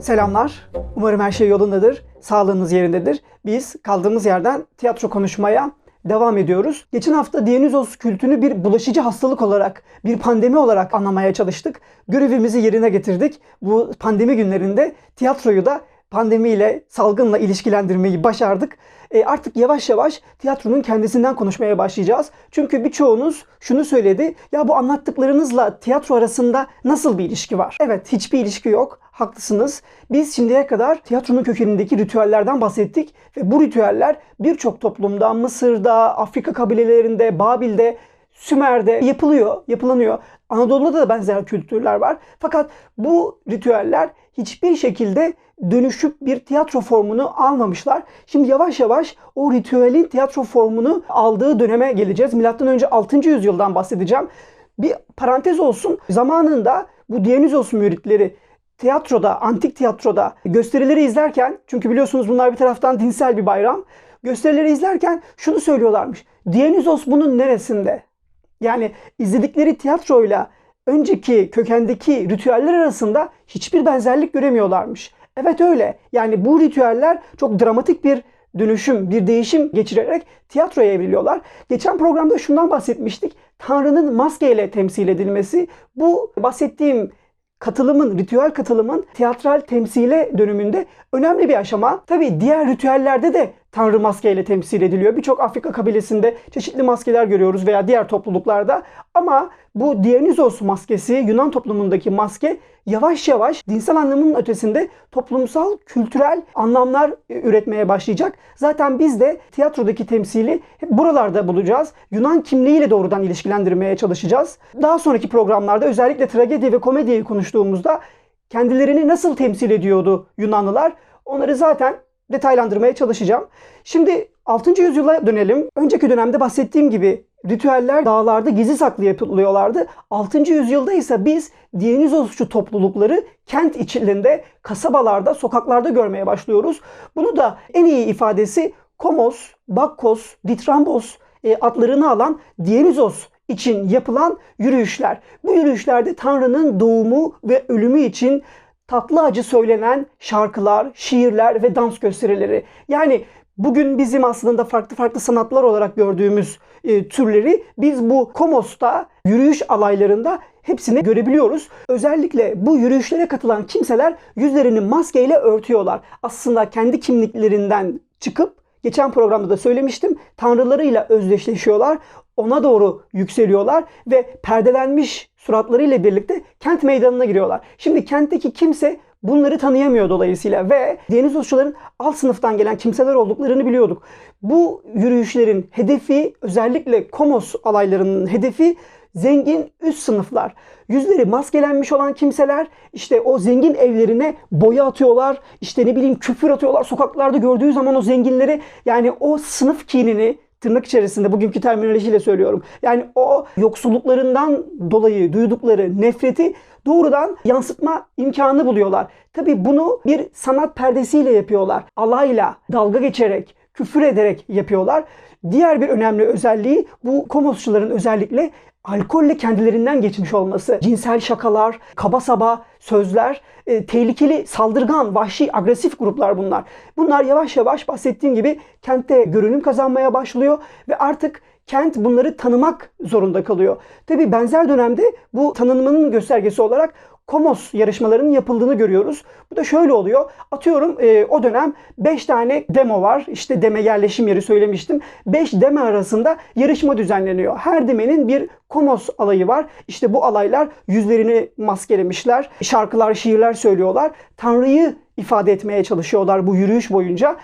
Selamlar. Umarım her şey yolundadır. Sağlığınız yerindedir. Biz kaldığımız yerden tiyatro konuşmaya devam ediyoruz. Geçen hafta Dionysos kültünü bir bulaşıcı hastalık olarak, bir pandemi olarak anlamaya çalıştık. Görevimizi yerine getirdik. Bu pandemi günlerinde tiyatroyu da pandemiyle, salgınla ilişkilendirmeyi başardık. E, artık yavaş yavaş tiyatronun kendisinden konuşmaya başlayacağız. Çünkü birçoğunuz şunu söyledi. Ya bu anlattıklarınızla tiyatro arasında nasıl bir ilişki var? Evet, hiçbir ilişki yok. Haklısınız. Biz şimdiye kadar tiyatronun kökenindeki ritüellerden bahsettik ve bu ritüeller birçok toplumda, Mısır'da, Afrika kabilelerinde, Babil'de, Sümer'de yapılıyor, yapılanıyor. Anadolu'da da benzer kültürler var. Fakat bu ritüeller hiçbir şekilde dönüşüp bir tiyatro formunu almamışlar. Şimdi yavaş yavaş o ritüelin tiyatro formunu aldığı döneme geleceğiz. Milattan önce 6. yüzyıldan bahsedeceğim. Bir parantez olsun. Zamanında bu Dionysos müritleri tiyatroda, antik tiyatroda gösterileri izlerken çünkü biliyorsunuz bunlar bir taraftan dinsel bir bayram. Gösterileri izlerken şunu söylüyorlarmış. Dionysos bunun neresinde? Yani izledikleri tiyatroyla önceki kökendeki ritüeller arasında hiçbir benzerlik göremiyorlarmış. Evet öyle. Yani bu ritüeller çok dramatik bir dönüşüm, bir değişim geçirerek tiyatroya evriliyorlar. Geçen programda şundan bahsetmiştik. Tanrı'nın maskeyle temsil edilmesi. Bu bahsettiğim katılımın, ritüel katılımın tiyatral temsile dönümünde önemli bir aşama. Tabi diğer ritüellerde de Tanrı maskeyle temsil ediliyor. Birçok Afrika kabilesinde çeşitli maskeler görüyoruz veya diğer topluluklarda. Ama bu Dionysos maskesi, Yunan toplumundaki maske yavaş yavaş dinsel anlamının ötesinde toplumsal, kültürel anlamlar e, üretmeye başlayacak. Zaten biz de tiyatrodaki temsili hep buralarda bulacağız. Yunan kimliğiyle doğrudan ilişkilendirmeye çalışacağız. Daha sonraki programlarda özellikle tragedi ve komediyi konuştuğumuzda kendilerini nasıl temsil ediyordu Yunanlılar? Onları zaten detaylandırmaya çalışacağım. Şimdi 6. yüzyıla dönelim. Önceki dönemde bahsettiğim gibi ritüeller dağlarda gizli saklı yapılıyorlardı. 6. yüzyılda ise biz Dionysosçu toplulukları kent içinde, kasabalarda, sokaklarda görmeye başlıyoruz. Bunu da en iyi ifadesi Komos, Bakkos, Ditrambos e, adlarını alan Dionysos için yapılan yürüyüşler. Bu yürüyüşlerde Tanrı'nın doğumu ve ölümü için tatlı acı söylenen şarkılar, şiirler ve dans gösterileri. Yani bugün bizim aslında farklı farklı sanatlar olarak gördüğümüz e, türleri biz bu Komos'ta yürüyüş alaylarında hepsini görebiliyoruz. Özellikle bu yürüyüşlere katılan kimseler yüzlerini maskeyle örtüyorlar. Aslında kendi kimliklerinden çıkıp geçen programda da söylemiştim tanrılarıyla özdeşleşiyorlar. Ona doğru yükseliyorlar ve perdelenmiş suratlarıyla birlikte kent meydanına giriyorlar. Şimdi kentteki kimse bunları tanıyamıyor dolayısıyla ve Dionysosçuların alt sınıftan gelen kimseler olduklarını biliyorduk. Bu yürüyüşlerin hedefi özellikle Komos alaylarının hedefi zengin üst sınıflar. Yüzleri maskelenmiş olan kimseler işte o zengin evlerine boya atıyorlar. işte ne bileyim küfür atıyorlar. Sokaklarda gördüğü zaman o zenginleri yani o sınıf kinini tırnak içerisinde bugünkü terminolojiyle söylüyorum. Yani o yoksulluklarından dolayı duydukları nefreti doğrudan yansıtma imkanı buluyorlar. Tabi bunu bir sanat perdesiyle yapıyorlar. Alayla, dalga geçerek, küfür ederek yapıyorlar. Diğer bir önemli özelliği bu komosçuların özellikle alkolle kendilerinden geçmiş olması, cinsel şakalar, kaba saba sözler, e, tehlikeli, saldırgan, vahşi, agresif gruplar bunlar. Bunlar yavaş yavaş bahsettiğim gibi kentte görünüm kazanmaya başlıyor ve artık kent bunları tanımak zorunda kalıyor. Tabi benzer dönemde bu tanınmanın göstergesi olarak Komos yarışmalarının yapıldığını görüyoruz. Bu da şöyle oluyor. Atıyorum e, o dönem 5 tane demo var. İşte deme yerleşim yeri söylemiştim. 5 deme arasında yarışma düzenleniyor. Her demenin bir Komos alayı var. İşte bu alaylar yüzlerini maskelemişler. Şarkılar, şiirler söylüyorlar. Tanrı'yı ifade etmeye çalışıyorlar bu yürüyüş boyunca.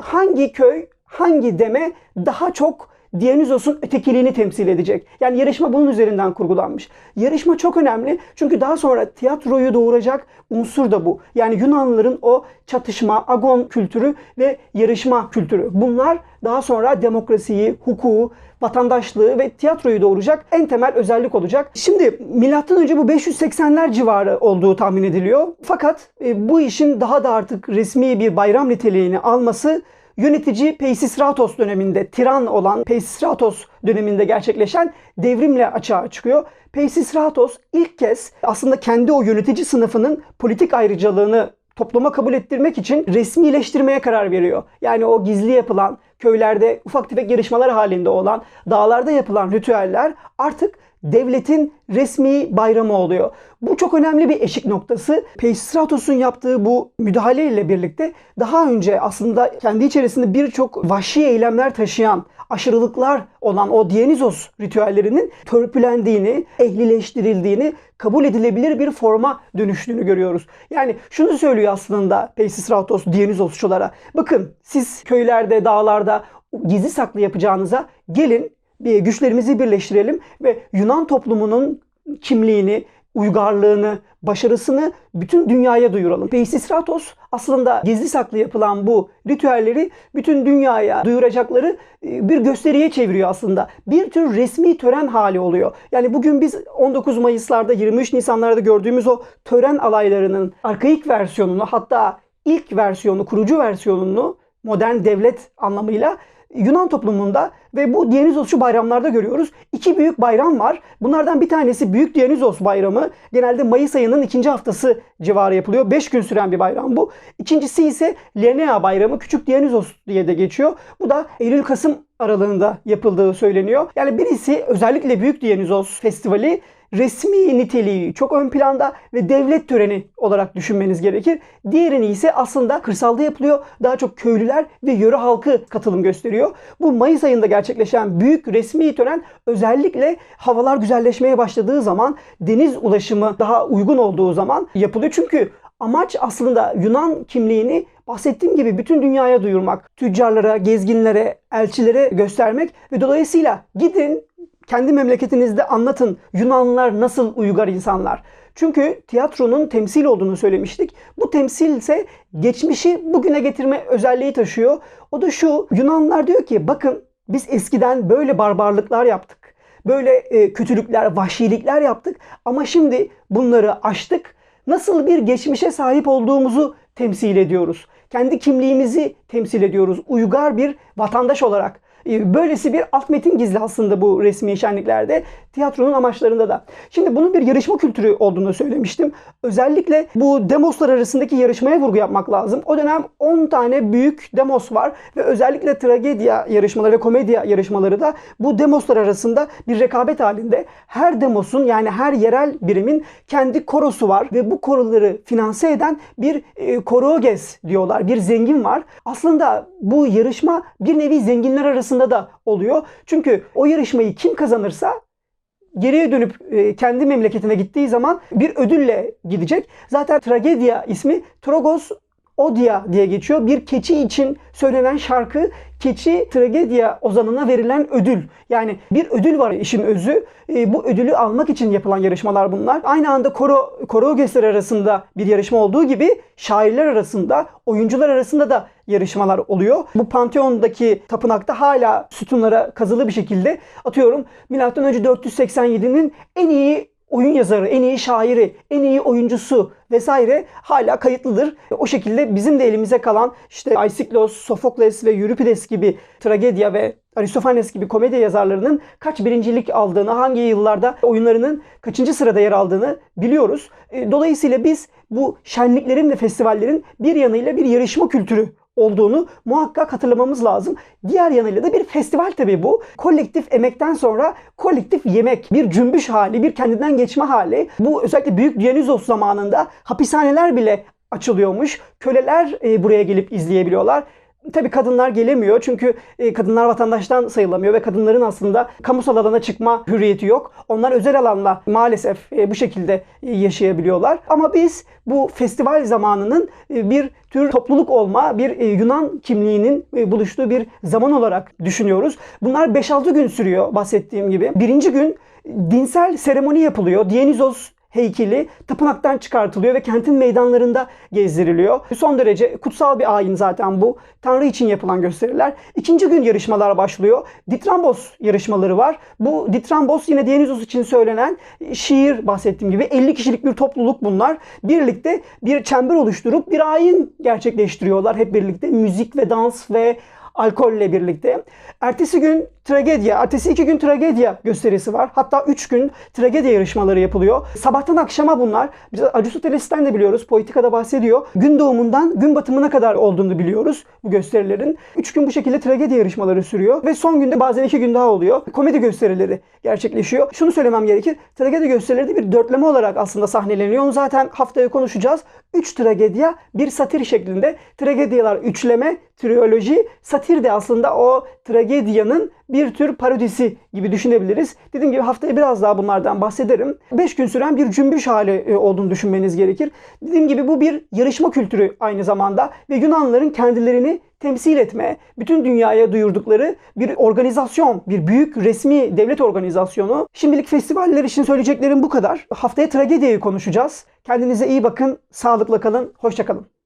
Hangi köy, hangi deme daha çok Dionysos'un ötekiliğini temsil edecek. Yani yarışma bunun üzerinden kurgulanmış. Yarışma çok önemli çünkü daha sonra tiyatroyu doğuracak unsur da bu. Yani Yunanlıların o çatışma, agon kültürü ve yarışma kültürü. Bunlar daha sonra demokrasiyi, hukuku, vatandaşlığı ve tiyatroyu doğuracak en temel özellik olacak. Şimdi milattan önce bu 580'ler civarı olduğu tahmin ediliyor. Fakat e, bu işin daha da artık resmi bir bayram niteliğini alması yönetici Peisistratos döneminde, tiran olan Peisistratos döneminde gerçekleşen devrimle açığa çıkıyor. Peisistratos ilk kez aslında kendi o yönetici sınıfının politik ayrıcalığını topluma kabul ettirmek için resmileştirmeye karar veriyor. Yani o gizli yapılan, köylerde ufak tefek yarışmalar halinde olan, dağlarda yapılan ritüeller artık devletin resmi bayramı oluyor. Bu çok önemli bir eşik noktası. Peistratos'un yaptığı bu müdahale ile birlikte daha önce aslında kendi içerisinde birçok vahşi eylemler taşıyan, aşırılıklar olan o Dionysos ritüellerinin törpülendiğini, ehlileştirildiğini, kabul edilebilir bir forma dönüştüğünü görüyoruz. Yani şunu söylüyor aslında Peisistratos Dionysosçulara. Bakın siz köylerde, dağlarda gizli saklı yapacağınıza gelin güçlerimizi birleştirelim ve Yunan toplumunun kimliğini, uygarlığını, başarısını bütün dünyaya duyuralım. Peisistratos aslında gizli saklı yapılan bu ritüelleri bütün dünyaya duyuracakları e, bir gösteriye çeviriyor aslında. Bir tür resmi tören hali oluyor. Yani bugün biz 19 Mayıs'larda 23 Nisan'larda gördüğümüz o tören alaylarının arkaik versiyonunu hatta ilk versiyonu, kurucu versiyonunu modern devlet anlamıyla Yunan toplumunda ve bu Dionysosçu bayramlarda görüyoruz. İki büyük bayram var. Bunlardan bir tanesi Büyük Dionysos Bayramı. Genelde Mayıs ayının ikinci haftası civarı yapılıyor. Beş gün süren bir bayram bu. İkincisi ise Lenea Bayramı. Küçük Dionysos diye de geçiyor. Bu da Eylül-Kasım aralığında yapıldığı söyleniyor. Yani birisi özellikle Büyük Dionysos Festivali resmi niteliği çok ön planda ve devlet töreni olarak düşünmeniz gerekir. Diğerini ise aslında kırsalda yapılıyor. Daha çok köylüler ve yöre halkı katılım gösteriyor. Bu Mayıs ayında gerçekleşen büyük resmi tören özellikle havalar güzelleşmeye başladığı zaman deniz ulaşımı daha uygun olduğu zaman yapılıyor. Çünkü amaç aslında Yunan kimliğini bahsettiğim gibi bütün dünyaya duyurmak, tüccarlara, gezginlere, elçilere göstermek ve dolayısıyla gidin kendi memleketinizde anlatın Yunanlılar nasıl uygar insanlar. Çünkü tiyatronun temsil olduğunu söylemiştik. Bu temsil ise geçmişi bugüne getirme özelliği taşıyor. O da şu Yunanlılar diyor ki bakın biz eskiden böyle barbarlıklar yaptık. Böyle e, kötülükler, vahşilikler yaptık ama şimdi bunları aştık. Nasıl bir geçmişe sahip olduğumuzu temsil ediyoruz. Kendi kimliğimizi temsil ediyoruz. Uygar bir vatandaş olarak. Ee, böylesi bir alt metin gizli aslında bu resmi şenliklerde. Tiyatronun amaçlarında da. Şimdi bunun bir yarışma kültürü olduğunu söylemiştim. Özellikle bu demoslar arasındaki yarışmaya vurgu yapmak lazım. O dönem 10 tane büyük demos var ve özellikle tragedya yarışmaları ve komedya yarışmaları da bu demoslar arasında bir rekabet halinde. Her demosun yani her yerel birimin kendi korosu var ve bu koroları finanse eden bir e, koroges diyorlar. Bir zengin var. Aslında bu yarışma bir nevi zenginler arasında da oluyor. Çünkü o yarışmayı kim kazanırsa geriye dönüp e, kendi memleketine gittiği zaman bir ödülle gidecek. Zaten tragedya ismi Trogos Odia diye geçiyor. Bir keçi için söylenen şarkı keçi tragedya ozanına verilen ödül. Yani bir ödül var işin özü. E, bu ödülü almak için yapılan yarışmalar bunlar. Aynı anda koro, koreograflar arasında bir yarışma olduğu gibi şairler arasında, oyuncular arasında da yarışmalar oluyor. Bu Pantheon'daki tapınakta hala sütunlara kazılı bir şekilde atıyorum M.Ö. 487'nin en iyi oyun yazarı, en iyi şairi, en iyi oyuncusu vesaire hala kayıtlıdır. O şekilde bizim de elimize kalan işte Aisiklos, Sofokles ve Euripides gibi tragedya ve Aristofanes gibi komedi yazarlarının kaç birincilik aldığını, hangi yıllarda oyunlarının kaçıncı sırada yer aldığını biliyoruz. E, dolayısıyla biz bu şenliklerin ve festivallerin bir yanıyla bir yarışma kültürü olduğunu muhakkak hatırlamamız lazım. Diğer yanıyla da bir festival tabii bu. Kolektif emekten sonra kolektif yemek, bir cümbüş hali, bir kendinden geçme hali. Bu özellikle Büyük Dionysos zamanında hapishaneler bile açılıyormuş. Köleler e, buraya gelip izleyebiliyorlar. Tabii kadınlar gelemiyor çünkü e, kadınlar vatandaştan sayılamıyor ve kadınların aslında kamusal alana çıkma hürriyeti yok. Onlar özel alanla maalesef e, bu şekilde e, yaşayabiliyorlar. Ama biz bu festival zamanının bir tür topluluk olma, bir Yunan kimliğinin buluştuğu bir zaman olarak düşünüyoruz. Bunlar 5-6 gün sürüyor bahsettiğim gibi. Birinci gün dinsel seremoni yapılıyor. Dionysos heykeli tapınaktan çıkartılıyor ve kentin meydanlarında gezdiriliyor. Son derece kutsal bir ayin zaten bu. Tanrı için yapılan gösteriler. İkinci gün yarışmalar başlıyor. Ditrambos yarışmaları var. Bu Ditrambos yine Dionysos için söylenen şiir bahsettiğim gibi 50 kişilik bir topluluk bunlar. Birlikte bir çember oluşturup bir ayin gerçekleştiriyorlar hep birlikte. Müzik ve dans ve alkolle birlikte. Ertesi gün tragedya, ertesi iki gün tragedya gösterisi var. Hatta üç gün tragedya yarışmaları yapılıyor. Sabahtan akşama bunlar. Biz Aristoteles'ten de biliyoruz. Politikada bahsediyor. Gün doğumundan gün batımına kadar olduğunu biliyoruz bu gösterilerin. Üç gün bu şekilde tragedya yarışmaları sürüyor. Ve son günde bazen iki gün daha oluyor. Komedi gösterileri gerçekleşiyor. Şunu söylemem gerekir. Tragedya gösterileri de bir dörtleme olarak aslında sahneleniyor. Onu zaten haftaya konuşacağız. Üç tragedya bir satir şeklinde. Tragedyalar üçleme, triyoloji, satir de aslında o tragedyanın bir tür parodisi gibi düşünebiliriz. Dediğim gibi haftaya biraz daha bunlardan bahsederim. 5 gün süren bir cümbüş hali e, olduğunu düşünmeniz gerekir. Dediğim gibi bu bir yarışma kültürü aynı zamanda ve Yunanlıların kendilerini temsil etme, bütün dünyaya duyurdukları bir organizasyon, bir büyük resmi devlet organizasyonu. Şimdilik festivaller için söyleyeceklerim bu kadar. Haftaya tragediyi konuşacağız. Kendinize iyi bakın, sağlıkla kalın, hoşça kalın.